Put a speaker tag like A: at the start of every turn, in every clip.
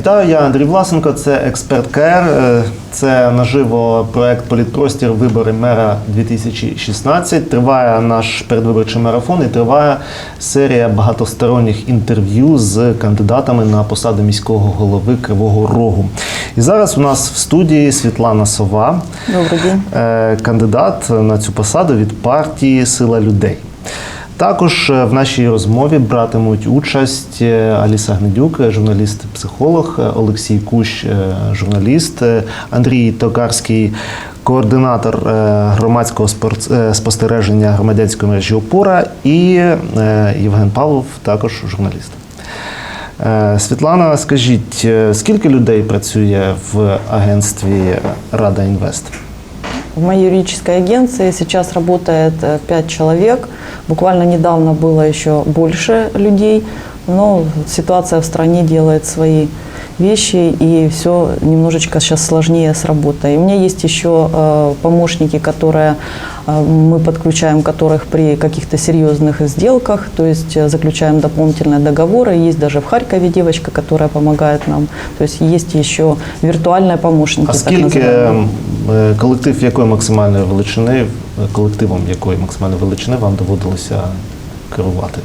A: Вітаю, я Андрій Власенко, це експерт КР. Е, Це наживо проект Політпростір Вибори мера 2016. Триває наш передвиборчий марафон і триває серія багатосторонніх інтерв'ю з кандидатами на посаду міського голови Кривого Рогу. І зараз у нас в студії Світлана Сова,
B: Добрый день.
A: е, кандидат на цю посаду від партії Сила людей. Також е, в нашій розмові братимуть участь е, Аліса Гнедюк, е, журналіст-психолог, Олексій Кущ, журналіст, Андрій Токарський, координатор громадського спостереження громадянської мережі Опора, і Євген Павлов, також журналіст. Світлана, скажіть, скільки людей працює в агентстві Рада Інвест?
B: В моей юридической агенции сейчас работает э, пять человек. Буквально недавно было еще больше людей, но ситуация в стране делает свои вещи, и все немножечко сейчас сложнее с работой. У меня есть еще э, помощники, которые э, мы подключаем которых при каких-то серьезных сделках, то есть э, заключаем дополнительные договоры. Есть даже в Харькове девочка, которая помогает нам. То есть есть еще виртуальные помощники.
A: А е, колектив якої максимальної величини, е, колективом якої максимальної величини вам доводилося керувати?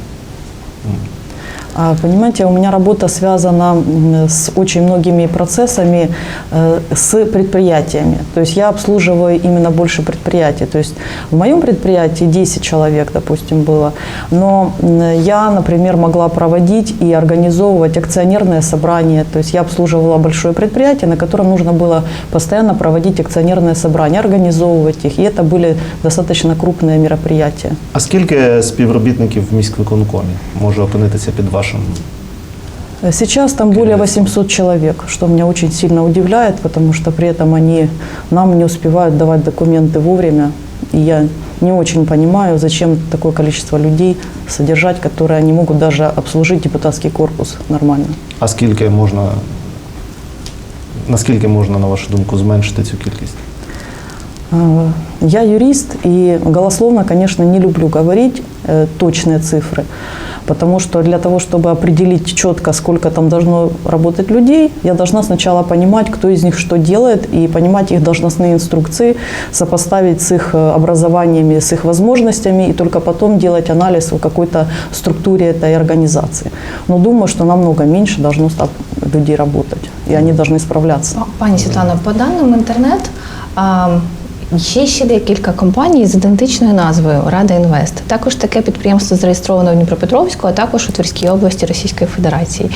B: А, Понимаете, у меня работа связана м, с очень многими процессами, э, с предприятиями. То есть я обслуживаю именно больше предприятий. То есть в моем предприятии 10 человек, допустим, было. Но м, я, например, могла проводить и организовывать акционерные собрания. То есть я обслуживала большое предприятие, на котором нужно было постоянно проводить акционерные собрания, организовывать их. И это были достаточно крупные мероприятия.
A: А скільки співробітників в міськвиконкомі може опинитися під вашим?
B: Сейчас там более 800 человек, что меня очень сильно удивляет, потому что при этом они нам не успевают давать документы вовремя. И я не очень понимаю, зачем такое количество людей содержать, которые не могут даже обслужить депутатский корпус нормально.
A: А скільки можна, наскільки можна, на вашу думку, зменшити цю кількість?
B: Э, Я юрист и голословно, конечно, не люблю говорить э, точные цифры, потому что для того, чтобы определить четко, сколько там должно работать людей, я должна сначала понимать, кто из них что делает, и понимать их должностные инструкции, сопоставить с их э, образованиями, с их возможностями, и только потом делать анализ о какой-то структуре этой организации. Но думаю, что намного меньше должно стать людей работать, и они должны справляться.
C: Пані Світлано, по даним інтернет, а, є ще декілька компаній з ідентичною назвою Рада Інвест. Також таке підприємство зареєстровано в Дніпропетровську, а також у Тверській області Російської Федерації.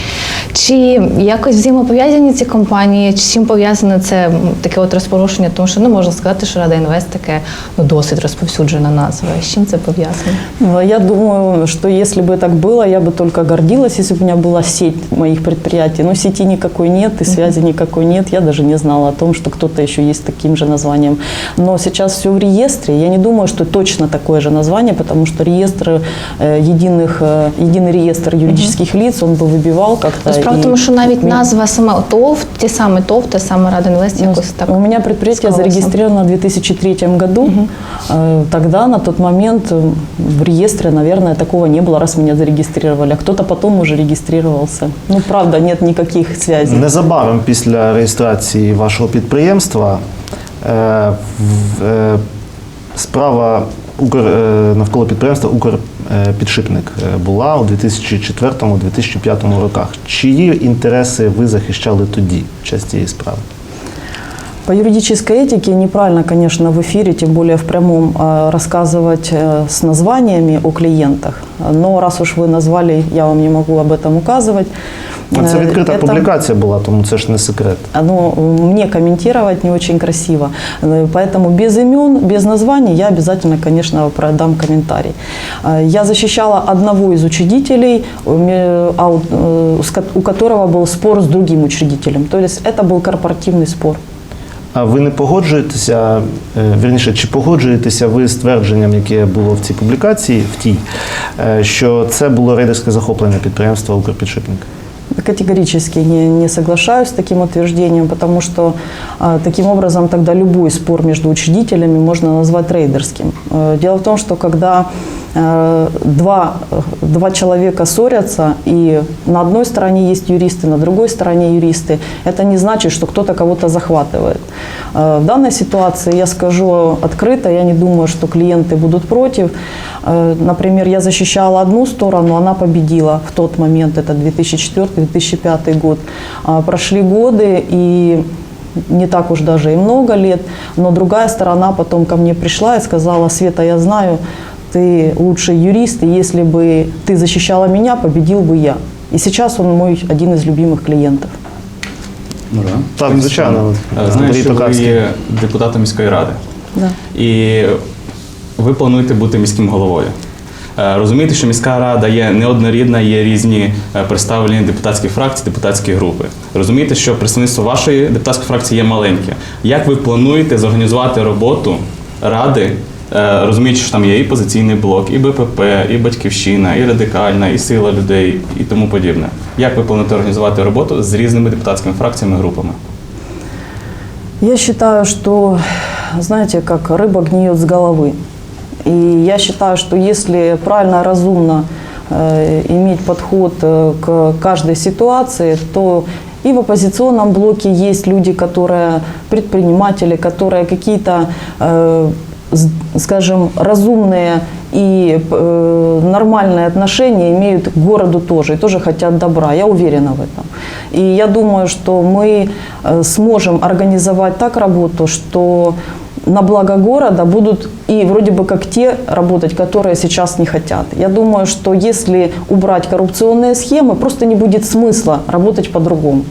C: Чи якось взаємопов'язані ці компанії? Чи з чим пов'язане це м, таке от розпорошення? Тому що не можна сказати, що Рада Інвест таке ну, досить розповсюджена назва. З чим це пов'язано?
B: Ну, Я думаю, что если бы так было, я бы только гордилась, если бы у меня была сеть моих предприятий. Но сети никакой нет и связи никакой нет. Я даже не знала о том, что кто-то еще есть с таким же названием. Но сейчас все в реестре. Я не думаю, что точно такое же название, потому что реестр э, единых, э, единый реестр юридических лиц, он бы выбивал как-то.
C: Ну, Справа в
B: и-
C: тому, що навіть
B: Ми-
C: назва саме ТОВ, ті саме ТОВ, та саме Рада Інвест,
B: Ну,
C: якось так.
B: У меня предприятие
C: склалося.
B: зарегистрировано в 2003 году. Э, Тогда, на тот момент, э, в реестре, наверное, такого не было, раз меня зарегистрировали. А кто-то потом уже регистрировался. Ну, правда, нет никаких связей.
A: Незабаром після реєстрації вашого підприємства е, в- е, справа Укр, е, навколо підприємства Укрпідшипник е, була у 2004-2005 роках. Чиї інтереси ви захищали тоді в час цієї справи?
B: По юридической этике неправильно, конечно, в эфире, тем более в прямом, э, рассказывать э, с названиями о клиентах. Но раз уж вы назвали, я вам не могу об этом указывать.
A: Ну, Це
B: Э,
A: відкрита
B: это-
A: публікація була, тому це ж не секрет.
B: Ну, мне комментировать не очень красиво. Э, Поэтому без имен, без названий я обязательно, конечно, продам комментарий. Э, Я защищала одного из учредителей, у ме- а у э, с ко- у которого был спор с другим учредителем. То есть это был корпоративный спор.
A: А ви не погоджуєтеся, е, вірніше, чи погоджуєтеся ви з твердженням, яке було в цій публікації, в тій, е, що це було рейдерське захоплення підприємства Укрпідшипник?
B: Категорически не, не соглашаюсь с таким утверждением, потому что таким образом тогда любой спор между учредителями можно назвать трейдерским. Э, Дело в том, что когда два, э, два человека ссорятся, и на одной стороне есть юристы, на другой стороне юристы, это не значит, что кто-то кого-то захватывает. Э, В данной ситуации я скажу открыто, я не думаю, что клиенты будут против. Э, Например, я защищала одну сторону, она победила в тот момент, это 2004-2005 год. А, Прошли годы, и не так уж даже и много лет, но другая сторона потом ко мне пришла и сказала, Света, я знаю, ты лучший юрист, и если бы ты защищала меня, победил бы я. И сейчас он мой один из любимых клиентов.
D: Ну, да.
A: Так, звичайно.
D: Е, Знаю,
A: Андрій
D: що ви
A: Токарський.
D: є депутатом міської ради.
B: Да.
D: І ви плануєте бути міським головою. Е, Розумієте, що міська рада є неоднорідна, є різні е, представлені депутатські фракції, депутатські групи. Розумієте, що представництво вашої депутатської фракції є маленьке. Як ви плануєте зорганізувати роботу ради, е, розуміючи, що там є і позиційний блок, і БПП, і Батьківщина, і радикальна, і сила людей, і тому подібне? Як ви плануєте організувати роботу з різними депутатськими фракціями і групами?
B: Я считаю, что, знаете, как рыба гниет с головы. И я считаю, что если правильно, разумно э, иметь подход э, к каждой ситуации, то и в оппозиционном блоке есть люди, которые предприниматели, которые какие-то, э, с- скажем, разумные и э, нормальные отношения имеют к городу тоже, и тоже хотят добра. Я уверена в этом. И я думаю, что мы э, сможем организовать так работу, что на благо города будут и вроде бы как те работать, которые сейчас не хотят. Я думаю, что если убрать коррупционные схемы, просто не будет смысла работать по-другому.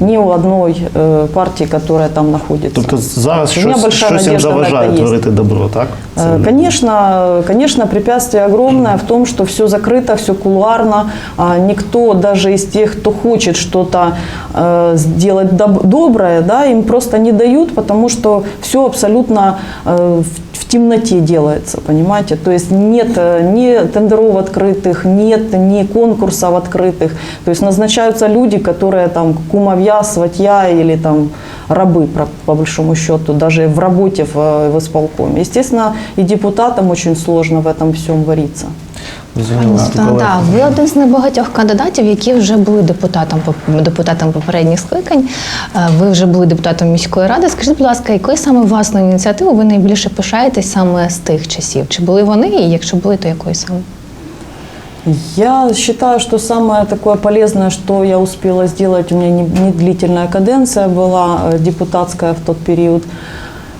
B: Ни у одной э, партии, которая там находится.
A: Тобто зараз
B: У мене
A: щось,
B: большая
A: щось їм
B: надежда на
A: заважає
B: це є.
A: творити добро, так? Це-
B: Э, Конечно, конечно, препятствие огромное в том, что все закрыто, все кулуарно. а Никто, даже из тех, кто хочет что-то э, сделать доб- доброе, да, им просто не дают, потому что все абсолютно э, в, в темноте делается, понимаете? То есть нет э, ни тендеров открытых, нет ни конкурсов открытых. То есть назначаются люди, которые там кумовья, сватья или там рабы, про- по большому счету, даже в работе в, э, в исполкоме. Естественно, и депутатам очень сложно в этом всем вариться.
A: Зрозуміло.
C: Так, ви один з небагатьох кандидатів, які вже були депутатом депутатом попередніх скликань. Е, Ви вже були депутатом міської ради. Скажіть, будь ласка, якою саме власною ініціативою ви найбільше пишаєтесь саме з тих часів? Чи були вони? І якщо були, то якою саме?
B: Я считаю, что самое такое полезное, что я успела сделать, у меня не, не длительная каденция была э, депутатская в тот период.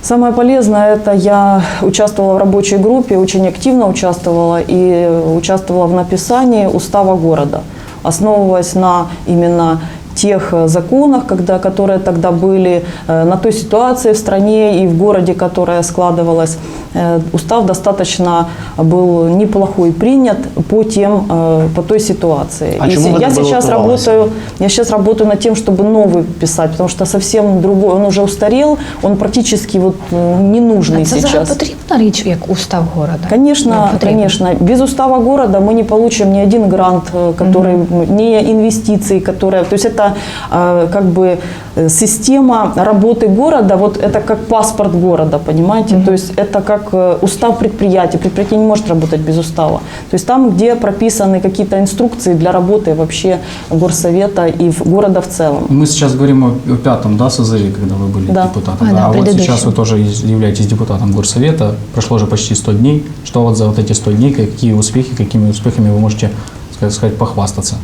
B: Самое полезное это я участвовала в рабочей группе, очень активно участвовала и участвовала в написании устава города, основываясь на именно тех э, законах, когда, которые тогда были, э, на той ситуации в стране и в городе, которая складывалась. Э, Устав достаточно был неплохой принят по тем, э, по той ситуации.
A: А
B: И
A: чему
B: се-
A: вы
B: я сейчас
A: баллотировались?
B: работаю, я сейчас работаю над тем, чтобы новый писать, потому что совсем другой, он уже устарел, он практически вот э, ненужный
C: А це взагалі
B: сейчас.
C: потрібна річ, як устав города?
B: Конечно,
C: Ну, потрібно.
B: конечно. Без устава города мы не получим ни один грант, э, который, ни инвестиции, которые... То есть это э, как бы э, система работы города, вот это как паспорт города, понимаете? То есть это как э, устав предприятия. Предприятие не может работать без устава. То есть там, где прописаны какие-то инструкции для работы вообще горсовета и в- города в целом.
E: Мы сейчас говорим о, о пятом, да, созыве, когда вы были
B: Да.
E: депутатом.
C: А, да,
E: вот
C: предыдущем.
E: сейчас вы тоже являетесь депутатом горсовета. Прошло уже почти 100 дней. Что вот за вот эти 100 дней, какие успехи, какими успехами вы можете, так сказать, похвастаться?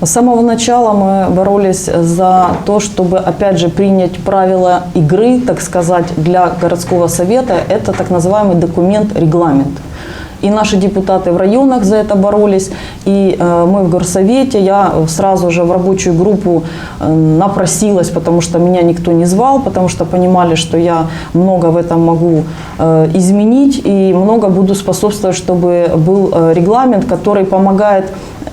B: С самого начала мы боролись за то, чтобы, опять же, принять правила игры, так сказать, для городского совета. Это так называемый документ, регламент. И наши депутаты в районах за это боролись, и э, мы в горсовете, я сразу же в рабочую группу э, напросилась, потому что меня никто не звал, потому что понимали, что я много в этом могу э, изменить и много буду способствовать, чтобы был регламент, который помогает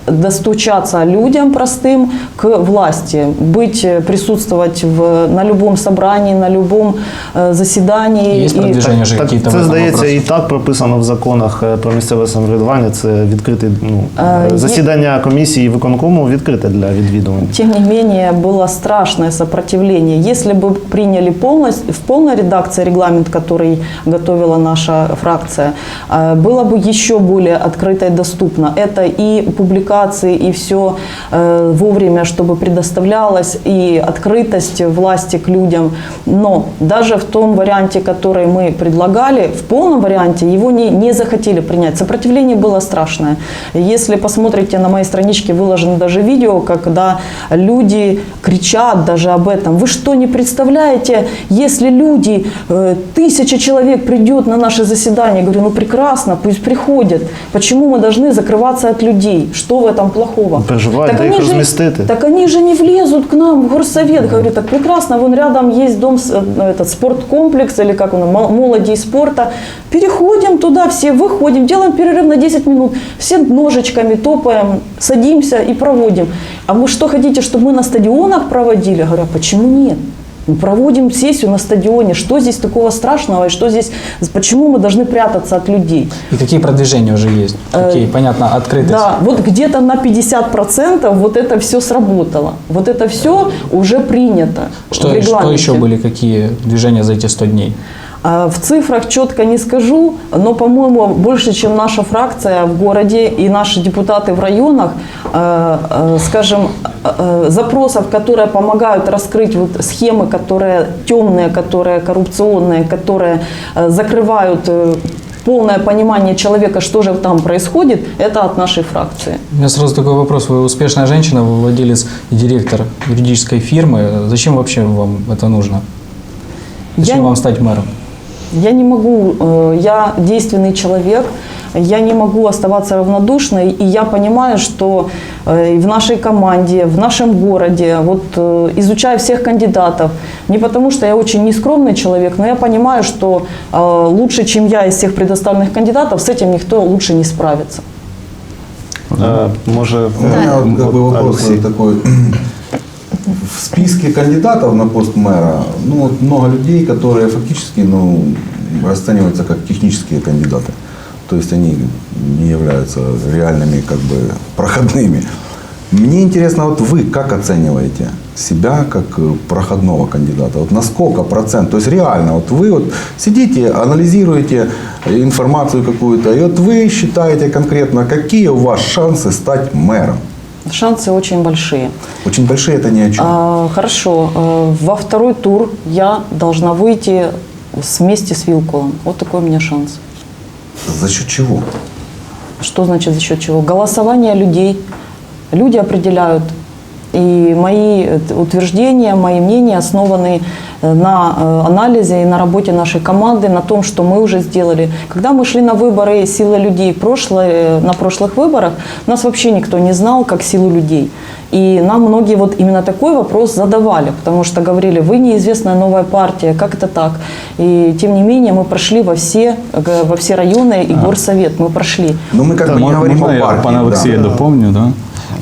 B: достучаться людям простым к власти, быть, э, присутствовать в, на любом собрании, на любом э, заседании.
E: Есть
B: и-
E: продвижение же
A: Так,
E: какие-то в
A: це
E: этом
A: здається
E: вопросе?
A: і так прописано в законах е, про місцеве самоврядування. Це відкритий ну,
B: Е, є-
A: засідання комісії виконкому відкрите для відвідувань.
B: Тем не менее, было страшное сопротивление. Если бы приняли полностью, в полной редакции регламент, который готовила наша фракция, э, было бы еще более открыто и доступно. Это и Публикации, и все вовремя, чтобы предоставлялось, и открытость власти к людям. Но даже в том варианте, который мы предлагали, в полном варианте его не, не захотели принять. Сопротивление было страшное. Если посмотрите на моей страничке, выложено даже видео, когда люди кричат даже об этом. Вы что, не представляете, если люди, э, тысяча человек придет на наше заседание, я говорю, ну прекрасно, пусть приходят. Почему мы должны закрываться от людей? Что в этом плохого?
A: Переживають, де
B: они
A: їх
B: же-
A: розмістити.
B: так они же не влезут к нам в горсовет. Говорю, так прекрасно, вон рядом есть дом, с- э, этот спорткомплекс, или как он, мол- молоди спорта. Переходим туда все, выходим, делаем перерыв на 10 минут, все ножичками топаем, садимся и проводим. А вы что хотите, чтобы мы на стадионах проводили? Говорю, а почему нет? Мы проводим сессию на стадионе. Что здесь такого страшного? И что здесь, почему мы должны прятаться от людей?
E: И какие продвижения уже есть? Какие, понятно, открытость.
B: Да, вот где-то на 50% вот это все сработало. Вот это все уже принято в
E: Что,
B: регламенте.
E: что еще были, какие движения за эти 100 дней?
B: А, В цифрах четко не скажу, но, по-моему, больше, чем наша фракция в городе и наши депутаты в районах, э, э, скажем, э, запросов, которые помогают раскрыть вот схемы, которые темные, которые коррупционные, которые э, закрывают э, полное понимание человека, что же там происходит, это от нашей фракции.
E: У меня сразу такой вопрос. Вы успешная женщина, вы владелец и директор юридической фирмы. Зачем вообще вам это нужно? Зачем
B: Я-
E: вам стать мэром?
B: Я не могу, э, я действенный человек, я не могу оставаться равнодушной, и я понимаю, что э, и в нашей команде, в нашем городе, вот э, изучая всех кандидатов, не потому что я очень нескромный человек, но я понимаю, что э, лучше, чем я из всех предоставленных кандидатов, с этим никто лучше не справится.
A: Е, Може,
F: У меня
A: е,
F: вот как бы
A: от
F: вопрос
A: Олексій.
F: такой. В списке кандидатов на пост мэра ну, вот много людей, которые фактически ну, расцениваются как технические кандидаты. То есть они не являются реальными как бы проходными. Мне интересно, вот вы как оцениваете себя как э, проходного кандидата? Вот на сколько процент? То есть реально, вот вы вот сидите, анализируете информацию какую-то, и вот вы считаете конкретно, какие у вас шансы стать мэром?
B: Шансы очень большие.
F: Очень большие это ни о чем.
B: А, хорошо, э, во второй тур я должна выйти вместе с Вилкулом. Вот такой у меня шанс.
F: За счет чего?
B: Что значит за счет чего? Голосование людей. Люди определяют. И мои э, утверждения, мои мнения основаны на э, анализе и на работе нашей команды, на том, что мы уже сделали. Когда мы шли на выборы силы людей прошлое, э, на прошлых выборах, нас вообще никто не знал как силу людей. И нам многие вот именно такой вопрос задавали, потому что говорили, вы неизвестная новая партия, как это так? И тем не менее мы прошли во все, э, во все районы и горсовет, мы прошли.
F: Но мы как бы не говорим о
D: я
F: партии.
D: пана Олексія
F: да.
D: доповню? Да?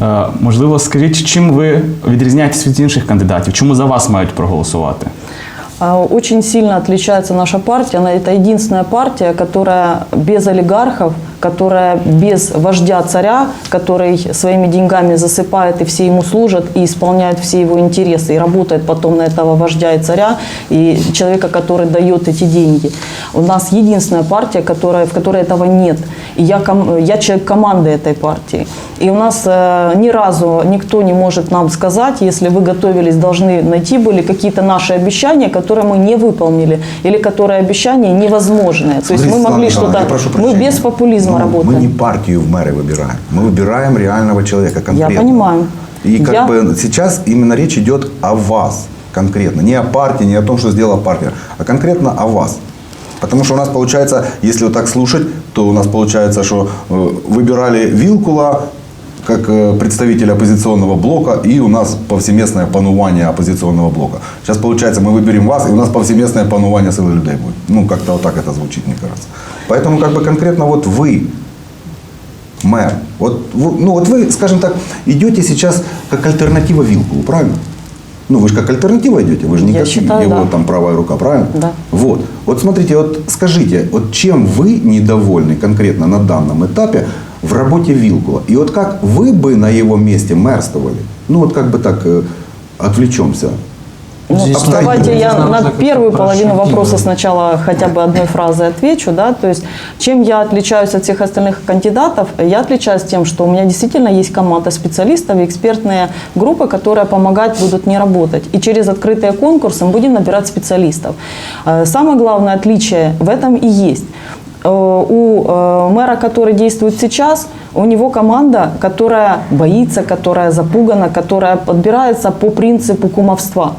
D: Е, Можливо, скажіть, чим ви відрізняєтесь від інших кандидатів? Чому за вас мають проголосувати?
B: Очень сильно отличается наша партия. Она это единственная партия, которая без олигархов, которая без вождя царя, который своими деньгами засыпает и все ему служат и исполняют все его интересы и работает потом на этого вождя и царя и человека, который дает эти деньги. У нас единственная партия, которая, в которой этого нет. И я, я человек команды этой партии. И у нас э, ни разу никто не может нам сказать, если вы готовились, должны найти были какие-то наши обещания, которые мы не выполнили, или которые обещания невозможные. То есть
F: Смотрите,
B: мы могли что-то... Мы без популизма
F: Ну,
B: работаем.
F: Мы не партию в мэры выбираем. Мы выбираем реального человека конкретно.
B: понимаю.
F: И как
B: Я-
F: бы сейчас именно речь идет о вас конкретно. Не о партии, не о том, что сделала партия, а конкретно о вас. Потому что у нас получается, если вот так слушать, то у нас получается, что э, выбирали Вилкула как э, представителя оппозиционного блока, и у нас повсеместное панування оппозиционного блока. Сейчас получается, мы выберем вас, и у нас повсеместное панування силы людей будет. Ну, как-то вот так это звучит, мне кажется. Поэтому как бы конкретно вот вы мэр. Вот, ну, вот вы, скажем так, идете сейчас как альтернатива Вилкулу, правильно? Ну, вы же как альтернатива идете, вы же не
B: Я
F: как
B: считаю,
F: его
B: да.
F: там правая рука, правильно?
B: Да.
F: Вот. Вот смотрите, вот скажите, вот чем вы недовольны конкретно на данном этапе в работе Вилкула? И вот как вы бы на его месте мэрствовали? Ну, вот как бы так э, отвлечемся.
B: Ну,
E: Здесь
B: давайте я на первую половину вопроса сначала хотя бы одной фразой отвечу. Да? То есть, чем я отличаюсь от всех остальных кандидатов? Я отличаюсь тем, что у меня действительно есть команда специалистов и экспертные группы, которые помогать будут не работать. И через открытые конкурсы мы будем набирать специалистов. Э, Самое главное отличие в этом и есть. Э, У э, мэра, который действует сейчас, у него команда, которая боится, которая запугана, которая подбирается по принципу кумовства.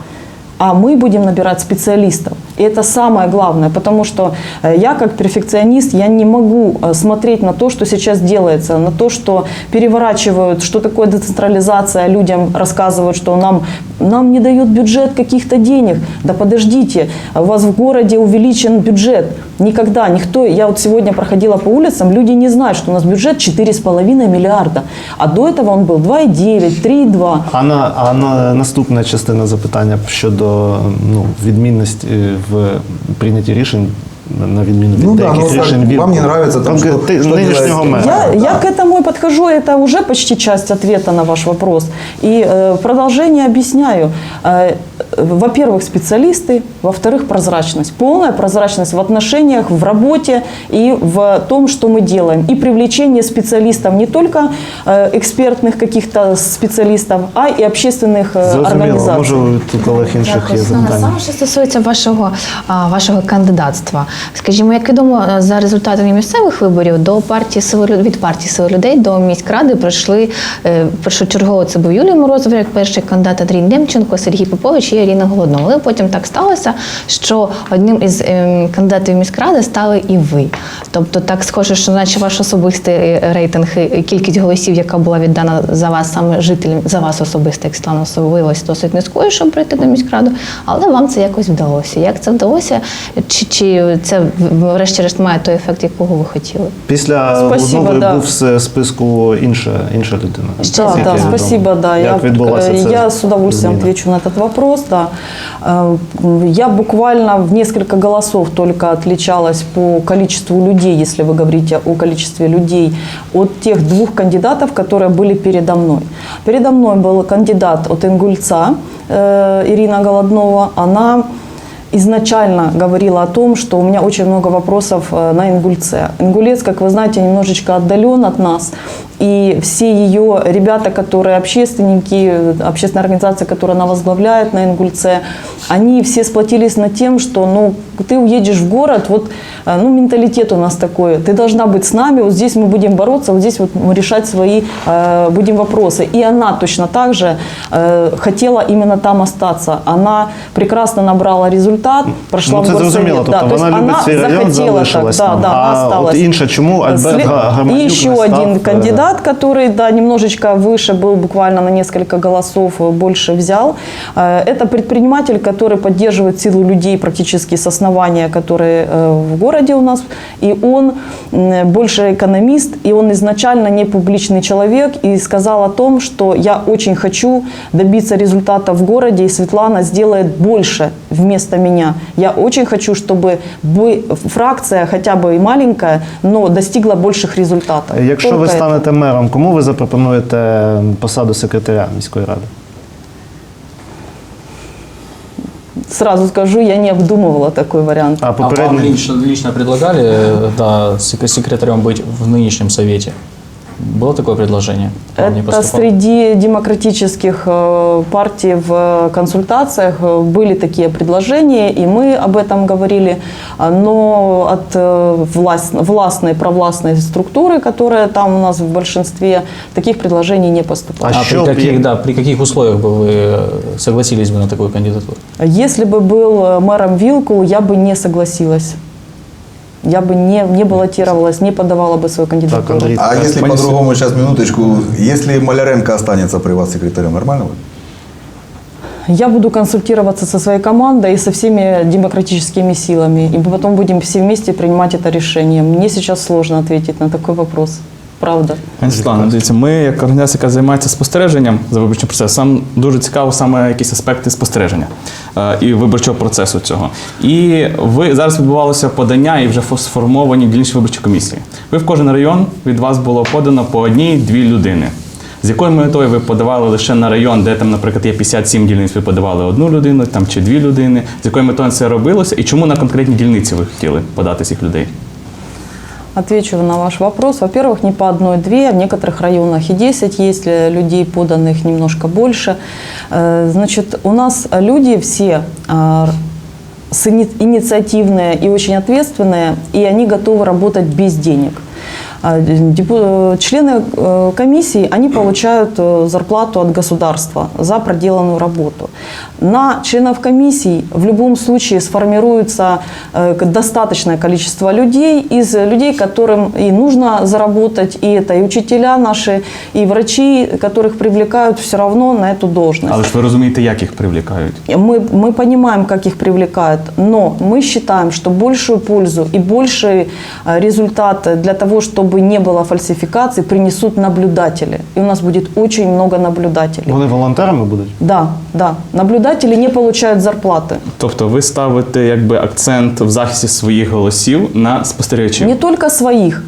B: А мы будем набирать специалистов. И это самое главное, потому что э, я как перфекционист, я не могу э, смотреть на то, что сейчас делается, на то, что переворачивают, что такое децентрализация, людям рассказывают, что нам, нам не дает бюджет каких-то денег. Да подождите, у вас в городе увеличен бюджет. Никогда никто, я вот сегодня проходила по улицам, люди не знают, что у нас бюджет 4,5 миллиарда, а до этого он был 2,9, 3,2.
A: А на, а на наступна частина запитання щодо ну, відмінності в прийнятті рішень на відміну від
F: Ну да,
A: деяких
F: ну,
A: рішень
F: вам не нравится там,
A: що,
F: что-
A: нинішнього мера.
B: Я,
F: Да.
B: я к этому подхожу, это уже почти часть ответа на ваш вопрос. И э, продолжение объясняю. Э, во-первых, специалисты, во-вторых, прозрачность. Полная прозрачность в отношениях, в работе и в том, что мы делаем. И привлечение специалистов, не только э, экспертных каких-то специалистов, а и общественных э,
A: Зрозуміло,
B: организаций.
A: може у колег інших є
C: Дякую. Світлана,
A: запитання.
C: Саме що стосується вашого, а, вашого кандидатства. Скажімо, як відомо, за результатами місцевих виборів до партії «Сила Лю- від партії Сили людей до міськради прийшли е, першочергово це був Юлій Морозов, як перший кандидат Андрій Демченко, Сергій Попович і Ірина Голоднова. Але потім так сталося, що одним із ем, кандидатів міськради стали і ви. Тобто, так схоже, що наче ваш особистий е, рейтинг кількість голосів, яка була віддана за вас саме жителям, за вас особисто, як Світлана, виявилася досить низькою, щоб прийти до міськраду, але вам це якось вдалося. Як це вдалося? Чи, чи це врешті-решт має той ефект, якого ви хотіли?
A: Після
B: Спасибо, да.
A: був в списку інша, інша людина.
B: Да,
A: наскільки
B: да,
A: я відомо.
B: спасибо, да.
A: Як
B: я,
A: відбулася
B: э,
A: ця
B: я с удовольствием
A: зміна?
B: отвечу на этот вопрос, да. Э, Я буквально в несколько голосов только отличалась по количеству людей, если вы говорите о количестве людей, от тех двух кандидатов, которые были передо мной. Передо мной был кандидат от Ингульца, э, Ирина Голоднова. Она изначально говорила о том, что у меня очень много вопросов э, на Ингульце. Ингулец, как вы знаете, немножечко отдален от нас. И все ее ребята, которые общественники, общественная организация, которую она возглавляет на Ингульце, они все сплотились над тем, что ну, ты уедешь в город, вот э, ну, менталитет у нас такой, ты должна быть с нами, вот здесь мы будем бороться, вот здесь вот мы решать свои э, будем вопросы. И она точно так же э, хотела именно там остаться. Она прекрасно набрала результат, прошла
A: Ну, це
B: в горсовет.
A: зрозуміло, тобто
B: то есть
A: вона любить свій район,
B: захотела
A: залишилась
B: так,
A: там.
B: да, да,
A: А
B: она
A: от
B: осталась.
A: інша чому Альберт
B: След-
A: Га- Гаманюк
B: И еще
A: не став,
B: один
A: е,
B: кандидат, который, да, немножечко выше был, буквально на несколько голосов э, больше взял. Э, Это предприниматель, который поддерживает силу людей практически с основания, которые э, в городе у нас. И он больше экономист, и он изначально не публичный человек, и сказал о том, что я очень хочу добиться результата в городе, и Светлана сделает больше вместо меня. Я очень хочу, чтобы бы- фракция, хотя бы и маленькая, но достигла больших результатов.
A: Якщо
B: Только
A: ви станете мером, кому ви запропонуєте посаду секретаря міської ради?
B: Сразу скажу, я не обдумывала такой вариант.
A: А
E: А вам
A: попередній
E: лично, лично предлагали э, да, сек- секретарем быть в нынешнем совете? Было такое предложение? Вам не
B: Это
E: поступало?
B: среди демократических э, партий в консультациях э, были такие предложения, и мы об этом говорили, А, но от э, власть, властной, провластной структуры, которая там у нас в большинстве, таких предложений не поступало.
A: А
E: А
A: що
E: при
A: б
E: каких,
A: є-
E: да, при каких условиях бы вы э, согласились бы на такую кандидатуру?
B: Если бы был э, мэром Вилку, я бы не согласилась. Я бы не, не баллотировалась, не подавала бы свою кандидатуру.
A: Так, Андрій.
F: А
A: Так,
F: если
E: пани-
F: по-другому, сейчас минуточку, если Маляренко останется при вас секретарем, нормально будет?
B: Я буду консультироваться со своей командой и со всеми демократическими силами. И мы потом будем все вместе принимать это решение. Мне сейчас сложно ответить на такой вопрос. правда.
D: Пані Світлано, дивіться, ми як організація, яка займається спостереженням за виборчим процесом, нам дуже цікаво саме якісь аспекти спостереження е, і виборчого процесу цього. І ви зараз відбувалося подання і вже фо- сформовані дільничні виборчі комісії. Ви в кожен район від вас було подано по одній-дві людини. З якою метою ви подавали лише на район, де там, наприклад, є 57 дільниць, ви подавали одну людину там чи дві людини? З якою метою це робилося, і чому на конкретні дільниці ви хотіли подати цих людей?
B: Отвечу на ваш вопрос. Во-первых, не по одной-две, а в некоторых районах и 10 есть э, людей, поданных немножко больше. Э, Значит, у нас люди все а, с ини- инициативные и очень ответственные, и они готовы работать без денег. А, депу- Члены э, комиссии, они получают э, зарплату от государства за проделанную работу. На членов комиссии в любом случае сформируется э, к- достаточное количество людей, из людей, которым и нужно заработать, и это и учителя наши, и врачи, которых привлекают все равно на эту должность.
D: Але ж ви розумієте, як їх привлікають?
B: Мы, мы понимаем, как их привлекают, но мы считаем, что большую пользу и больший э, результат для того, чтобы не было фальсификаций, принесут наблюдатели. И у нас будет очень много наблюдателей.
A: Вони волонтерами будуть?
B: Да, да. Наблюдатели не получают зарплаты.
D: Тобто ви ставите якби акцент в захисті своїх голосів на спостерігачів.
B: Не только своих.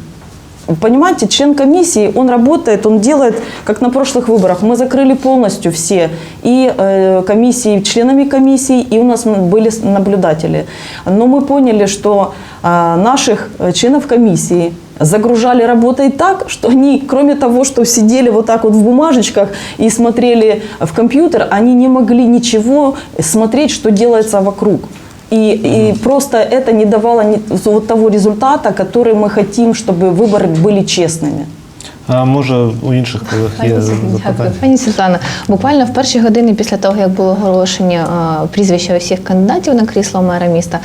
B: Понимаете, член комиссии, он работает, он делает, как на прошлых выборах. Мы закрыли полностью все и э, комиссии, членами комиссии, и у нас м, были с- наблюдатели. Но мы поняли, что э, наших э, членов комиссии загружали работой так, что они, кроме того, что сидели вот так вот в бумажечках и смотрели в компьютер, они не могли ничего смотреть, что делается вокруг. И, и просто это не давало вот того результата, который мы хотим, чтобы выборы были честными.
A: А може у інших колег є
C: Дякую,
A: запитання?
C: пані Світлана. Буквально в перші години після того, як було оголошення прізвища усіх кандидатів на крісло мера міста,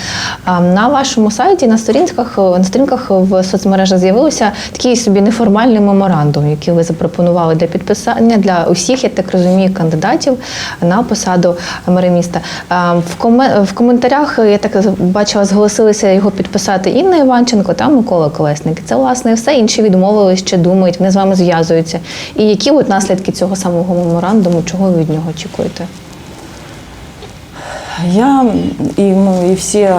C: а, на вашому сайті на сторінках на сторінках в соцмережах з'явився такий собі неформальний меморандум, який ви запропонували для підписання для усіх, я так розумію, кандидатів на посаду мера міста. А, В коме- в коментарях я так бачила, зголосилися його підписати Інна Іванченко та Микола Колесник. Це власне все інші відмовили, ще думають, вони з вами зв'язуються. І які от наслідки цього самого меморандуму, чого ви від нього очікуєте?
B: Я и, мы, и все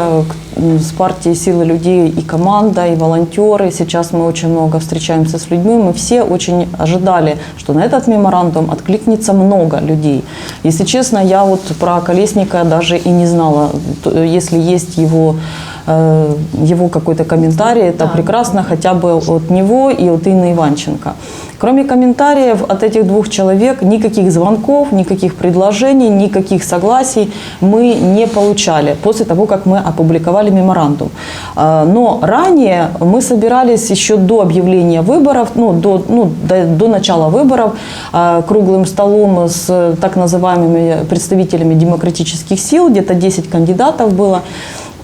B: с партии «Силы людей» и команда, и волонтеры, сейчас мы очень много встречаемся с людьми, мы все очень ожидали, что на этот меморандум откликнется много людей. Если честно, я вот про Колесника даже и не знала, если есть его э, его какой-то комментарий, это прекрасно хотя бы от него и от Инны Иванченко. Кроме комментариев от этих двух человек, никаких звонков, никаких предложений, никаких согласий мы не получали после того, как мы опубликовали меморандум. А, Но ранее мы собирались еще до объявления выборов, ну, до, ну, до, до начала выборов, а, круглым столом с так называемыми представителями демократических сил, где-то 10 кандидатов было.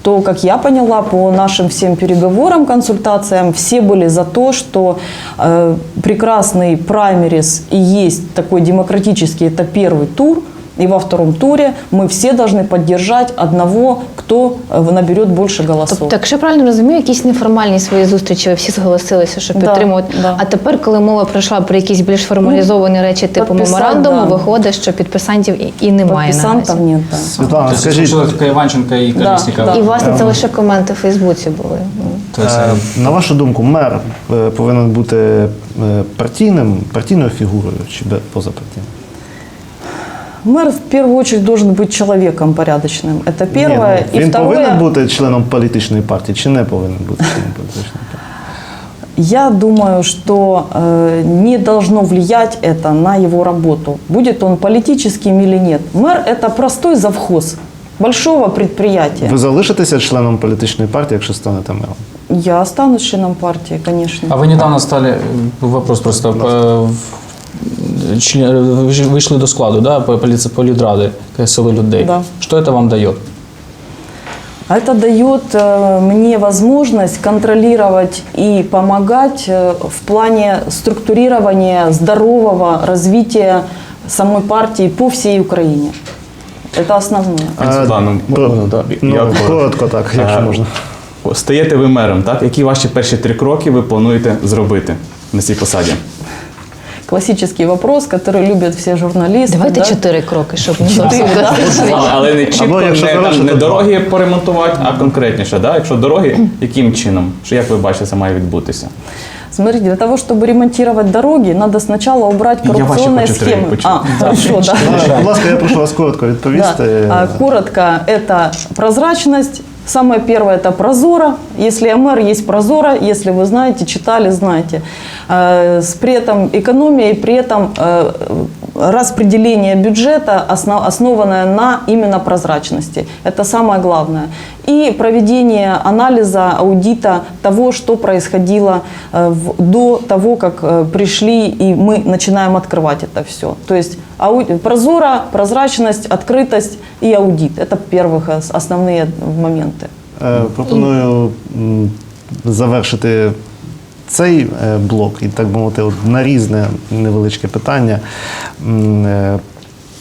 B: То, как я поняла, по нашим всем переговорам, консультациям, все были за то, что э, прекрасный праймерис и есть такой демократический, это первый тур, и во втором туре мы все должны поддержать одного, кто э, наберет больше голосов.
C: Тобто, якщо я правильно розумію, якісь неформальні свої зустрічі ви всі зголосилися, що
B: Да,
C: підтримувати.
B: да.
C: А тепер, коли мова пройшла про якісь більш формалізовані речі, типу
B: підписать,
C: меморандуму,
B: да.
C: виходить, що підписантів і, і немає
B: Подписантов
C: наразі.
B: нет. Да.
A: Світлана,
E: То есть
A: скажіть,
E: получилось только Иванченко и
B: Да,
E: Колесников.
B: да.
C: І власне це лише коменти в Фейсбуці були. Ну.
E: То есть,
A: е, на вашу думку, мер е, повинен бути е, партійним, партійною фігурою чи бе- позапартійним?
B: Мэр в первую очередь должен быть человеком порядочным. Это первое.
A: Ні, ну,
B: и
A: він
B: второе.
A: повинен бути членом політичної партії чи не повинен бути членом політичної партії?
B: Я думаю, что э, не должно влиять это на его работу, будет он политическим или нет. Мэр – это простой завхоз большого предприятия.
A: Ви залишитеся членом політичної партії, якщо станете мером?
B: Я останусь членом партии, конечно.
E: А вы недавно стали, э, вопрос просто, э, в- член- вы же вышли до складу, да, по полиции політради сили людей.
B: Да.
E: Что это вам дает?
B: А Это дает э, мне возможность контролировать и помогать э, в плане структурирования здорового развития самой партии по всей Украине. Это основное.
D: Пані
A: А,
D: Світлано,
A: про-
D: можна, так?
A: Ну,
D: Я коротко.
A: коротко так, якщо
D: Е,
A: можна.
D: Стаєте ви мером, так? Які ваші перші три кроки ви плануєте зробити? на цій посаді?
B: Классический вопрос, который любят все журналисты.
C: Давайте
B: да?
C: чотири кроки, щоб не
B: Чотири,
C: зовсім
B: да.
C: класичний.
D: Але, але не чітко,
A: Або якщо
D: не,
A: хороше,
D: там, не
A: то
D: дороги поремонтувати, а конкретніше. Да? Якщо дороги, яким чином? Що як ви бачите, це має відбутися?
B: Смотрите, для того, чтобы ремонтировать дороги, надо сначала убрать
D: Я ваши
B: коррупционные
D: хочу три
B: схемы.
D: почути.
B: А, хорошо, да.
A: Е, Будь ласка, я прошу вас коротко відповісти.
B: Да. А, Коротко, это прозрачность. Самое первое – это прозоро. Если МР есть прозоро, если вы знаете, читали, знаете. Э, С при этом экономия и при этом э, распределение бюджета, основ- основанное на именно прозрачности. Это самое главное. И проведение анализа, аудита того, что происходило э, в- до того, как э, пришли и мы начинаем открывать это все. То есть ау- прозоро, прозрачность, открытость и аудит. Это первых ос- основные моменты.
A: Е, Пропоную м, завершити цей е, блок і так би мовити, от на різне невеличке питання. М, е,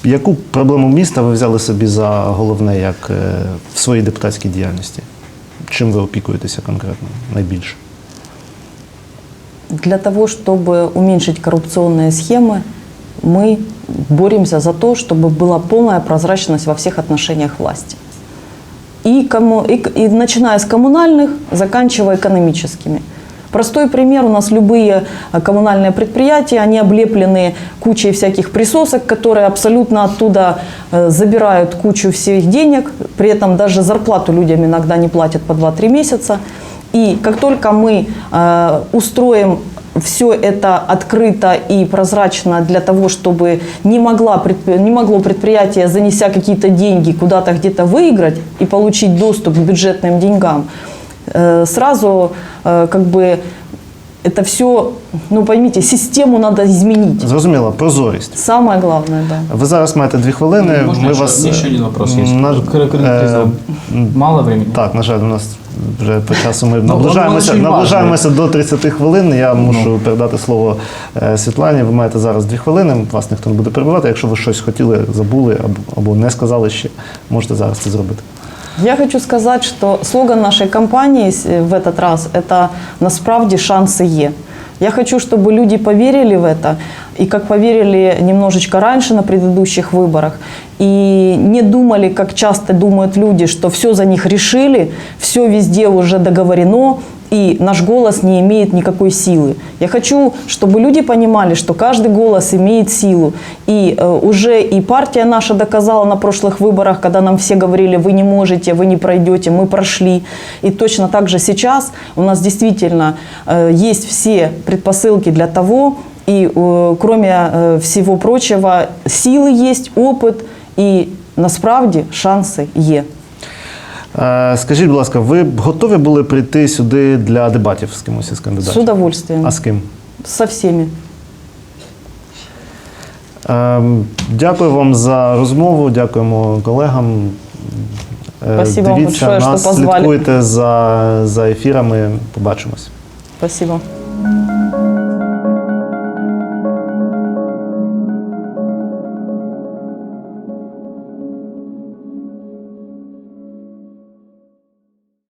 A: Яку проблему міста ви взяли собі за головне як е, в своїй депутатській діяльності? Чим ви опікуєтеся конкретно найбільше?
B: Для того, чтобы уменьшить коррупционные схемы, мы боремся за то, чтобы была полная прозрачность во всех отношениях власти. И, кому, и, к- и начиная с коммунальных, заканчивая экономическими. Простой пример, у нас любые э, коммунальные предприятия, они облеплены кучей всяких присосок, которые абсолютно оттуда э, забирают кучу всех денег, при этом даже зарплату людям иногда не платят по 2-3 месяца. И как только мы э, устроим все это открыто и прозрачно для того, чтобы не, могла, не могло предприятие, занеся какие-то деньги, куда-то где-то выиграть и получить доступ к бюджетным деньгам, сразу э, как бы это все, ну поймите, систему надо изменить.
A: Зрозуміло, прозорість.
B: Самое главное, да.
A: Ви зараз маєте дві хвилини.
E: Можно
A: Ми
E: еще,
A: вас
E: еще один вопрос есть?
A: Наш-
E: Кр- кр-
A: е,
E: Мало времени?
A: Так, на жаль, у нас вже по часу ми
E: Ну,
A: наближаємося,
E: воно дуже
A: наближаємося до 30 хвилин. Я мушу передати слово е, Світлані. Ви маєте зараз 2 хвилини. Вас ніхто не буде перебивати. Якщо ви щось хотіли, забули або, або не сказали ще, можете зараз це зробити.
B: Я хочу сказать, что слоган нашей компании с- в этот раз – это «Насправді шансы є». Я хочу, чтобы люди поверили в это, и как поверили немножечко раньше на предыдущих выборах, и не думали, как часто думают люди, что все за них решили, все везде уже договорено, и наш голос не имеет никакой силы. Я хочу, чтобы люди понимали, что каждый голос имеет силу. И э, уже и партия наша доказала на прошлых выборах, когда нам все говорили, вы не можете, вы не пройдете, мы прошли. И точно так же сейчас у нас действительно э, есть все предпосылки для того, и э, кроме э, всего прочего, силы есть, опыт, и насправді шанси є.
A: Е, Скажіть, будь ласка, ви готові були прийти сюди для дебатів з кимось із
B: З
A: кандидатів?
B: удовольствием.
A: А з ким?
B: Со всеми.
A: Ем, Дякую вам за розмову, дякуємо колегам. Е,
B: Спасибо вам
A: Дивіться
B: большое, що
A: нас,
B: позвали.
A: слідкуйте за, за ефірами. Побачимось.
B: Спасибо.